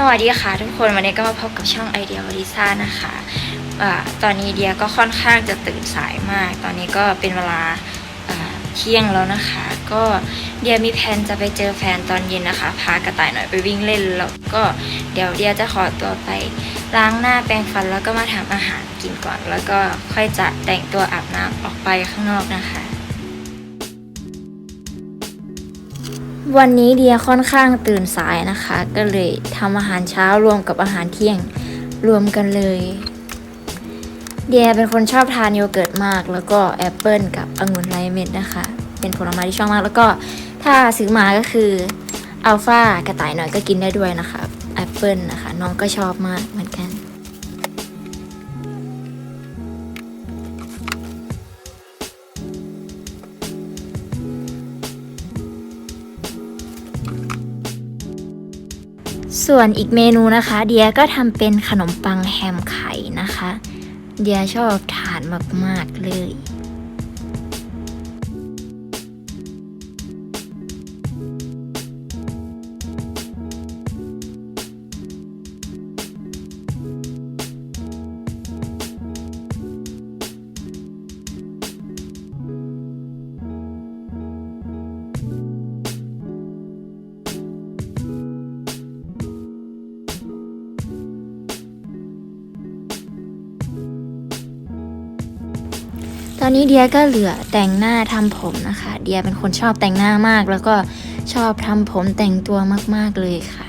สวัสดีค่ะทุกคนวันนี้ก็มาพบกับช่องไอเดียวลิซ่านะคะอาตอนนี้เดียก็ค่อนข้างจะตื่นสายมาก ตอนนี้ก็เป็นเวลาอ่าเที่ยงแล้วนะคะ ก็เดียมีแผนจะไปเจอแฟนตอนเย็นนะคะ พากระต่ายหน่อยไปวิ่งเล่นแล้วก็เดี๋ยวเดียจะขอตัวไปล้างหน้าแปรงฟันแล้วก็มาทำอาหารกินก่อน แล้วก็ค่อยจะแต่งตัวอาบน้ำออกไปข้างนอกนะคะ วันนี้เดียค่อนข้างตื่นสายนะคะ ก็เลยทำอาหารเช้ารวมกับอาหารเที่ยงรวมกันเลย เดียเป็นคนชอบทานโยเกิร์ตมาก แล้วก็แอปเปิลกับองุ่นไรเม็ดนะคะ เป็นผลไม้ที่ชอบมาก แล้วก็ถ้าซื้อมาก็คืออัลฟากระต่ายหน่อยก็กินได้ด้วยนะคะแอปเปิลนะคะ น้องก็ชอบมากเหมือนกัน ส่วนอีกเมนูนะคะ เดียก็ทำเป็นขนมปังแฮมไข่นะคะ เดียชอบทานมาก ๆ เลย ตอนนี้เดียก็เหลือแต่งหน้าทำผมนะคะ เดียเป็นคนชอบแต่งหน้ามาก แล้วก็ชอบทำผมแต่งตัวมาก ๆ เลยค่ะ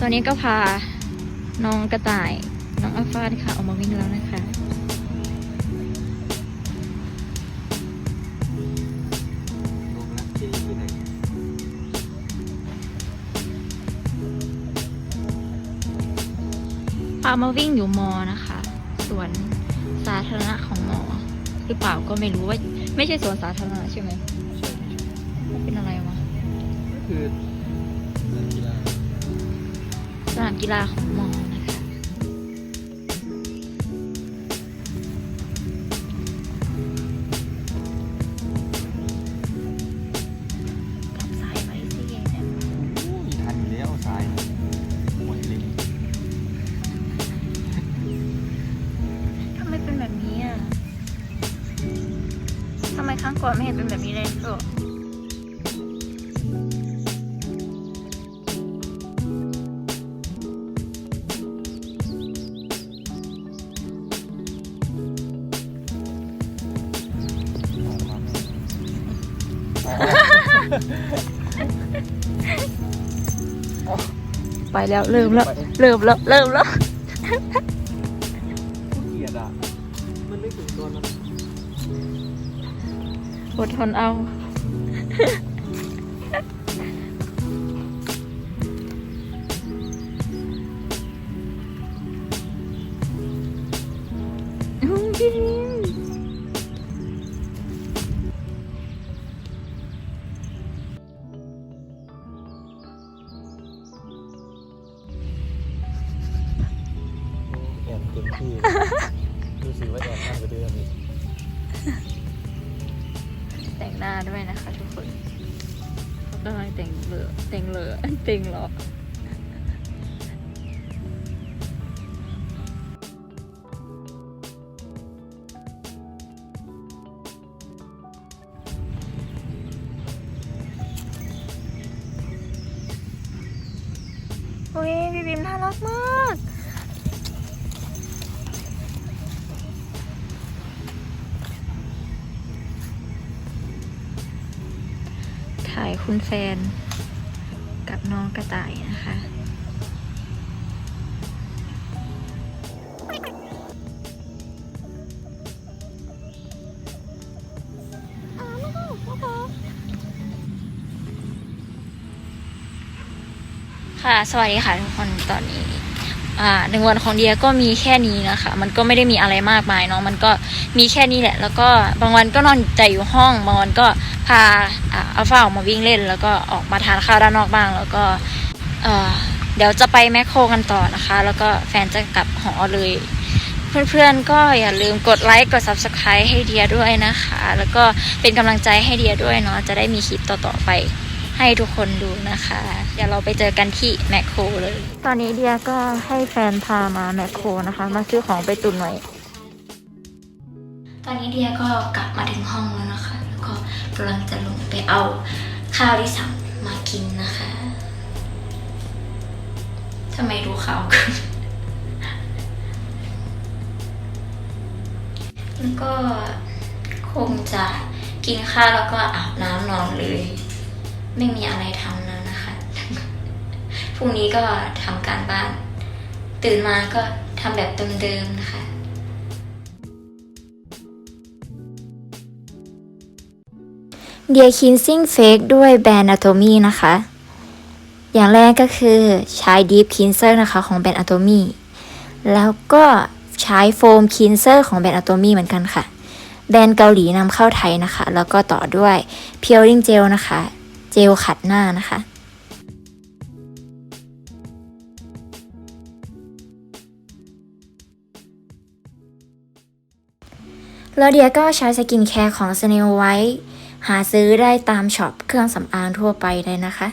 ตอนนี้ก็พาน้องกระต่าย น้องอัลฟาดค่ะออกมาวิ่งแล้วนะคะ พามาวิ่งอยู่มอนะคะสวนสาธารณะของมอ หรือเปล่าก็ไม่รู้ว่า ไม่ใช่สวนสาธารณะใช่ไหมใช่ใช่มันเป็นอะไรวะก็คือนักกีฬาสนามกีฬาของมอ ครั้งก่อนไม่เห็นเป็นแบบนี้เลยโอ้ออกมาอ๋อไปแล้วเริ่มแล้วเริ่มแล้วเริ่มแล้วเกลียดอะ มันไม่ถึงตัวนะ อดทนเอาอื้อพี่ลิงแอบเต็มที่ รู้สึกว่าแอบมากกว่าเดิมอีก แต่งหน้าด้วยนะคะทุกคนเขากำลังแต่งเหลือแต่งเหลือแต่งหรอโอ้ยพี่บิมน่ารักมาก ถ่ายคุณแฟนกับน้องกระต่ายนะคะค่ะ สวัสดีค่ะทุกคน ตอนนี้ อ่าหนึ่งวันของเดียก็มีแค่นี้นะคะ มันก็ไม่ได้มีอะไรมากมายเนาะมันก็มีแค่นี้แหละ แล้วก็บางวันก็นอนแต่อยู่ห้องบางวันก็พาอ่าอัลฟาออกมาวิ่งเล่น แล้วก็ออกมาทานข้าวด้านนอกบ้าง แล้วก็เอ่อเดี๋ยวจะไปแมคโครกันต่อนะคะ แล้วก็แฟนจะกลับหอเลย เพื่อนๆก็อย่าลืมกดไลค์กด Subscribe ให้เดียด้วยนะคะ แล้วก็เป็นกำลังใจให้เดียด้วยเนาะจะได้มีคลิปต่อๆไป ให้ทุกคนดูนะคะ เดี๋ยวเราไปเจอกันที่แมคโครเลย ตอนนี้เดียก็ให้แฟนพามาแมคโครนะคะ มาซื้อของไปตุนหน่อย ตอนนี้เดียก็กลับมาถึงห้องแล้วนะคะ แล้วก็กำลังจะลงไปเอาข้าวที่สั่งมากินนะคะทำไมดูข่าวขึ้นแล้วก็คงจะกินข้าวแล้วก็อาบน้ำนอนเลย ไม่มีอะไรทำแล้วนะคะ พรุ่งนี้ก็ทำการบ้าน ตื่นมาก็ทำแบบเดิมๆนะคะเดียคินซิ่งเฟกด้วยแบรนด์ Atomy นะคะ อย่างแรกก็คือใช้ Deep Cleanser นะคะของแบรนด์ Atomy แล้วก็ใช้โฟมค e นเซอร์ของแบรนด์ Atomy เหมือนกันค่ะ แบรนด์เกาหลีนำเข้าไทยนะคะ แล้วก็ต่อด้วย Peeling Gel นะคะ เจลขัดหน้านะคะ แล้วเดียก็ใช้สกินแคร์ของ Snail White หาซื้อได้ตามช็อปเครื่องสำอางทั่วไปเลยนะคะ